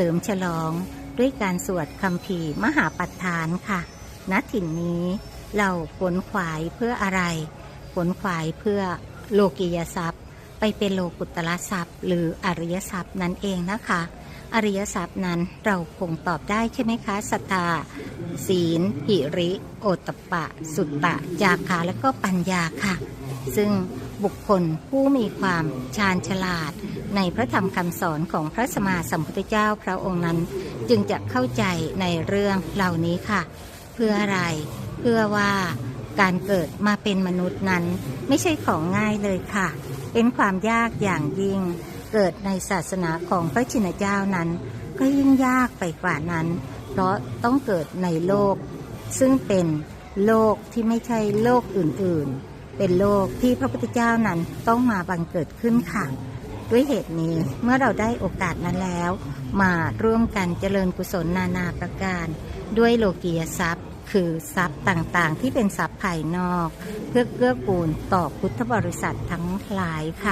ลิมฉลองด้วยการสวดคำภีมหาปัฏฐานค่ะณถิ่นนี้เราขนขวายเพื่ออะไรขนขวายเพื่อโลกียทรัพย์ ไปเป็นโลกุตละทรัพย์ หรืออริยทรัพย์นั่นเองนะคะ อริยทรัพย์นั้นเราคงตอบได้ใช่ไหมคะศรัทธาศีลหิริ โอตปะ สุตตะจาคะและก็ปัญญาค่ะ ซึ่งบุคคลผู้มีความชาญฉลาด ในพระธรรมคำสอนของพระสมมาสัมพุทธเจ้าพระองค์นั้น จึงจะเข้าใจในเรื่องเหล่านี้ค่ะ เพื่ออะไร เพื่อว่าการเกิดมาเป็นมนุษย์นั้น ไม่ใช่ของง่ายเลยค่ะ เป็นความยากอย่างยิ่ง เกิดในศาสนาของพระชินเจ้านั้น ก็ยิ่งยากไปกว่านั้น เพราะต้องเกิดในโลก ซึ่งเป็นโลกที่ไม่ใช่โลกอื่นๆ เป็นโลกที่พระพุทธเจ้านั้นต้องมาบังเกิดขึ้นค่ะ ด้วยเหตุนี้เมื่อเราได้โอกาสนั้นแล้ว มาร่วมกันเจริญกุศลนานาประการ ด้วยโลกียทรัพย์ คือทรัพย์ต่างๆ ที่เป็นทรัพย์ภายนอก เพื่อเกื้อกูลต่อพุทธบริษัททั้งหลายค่ะ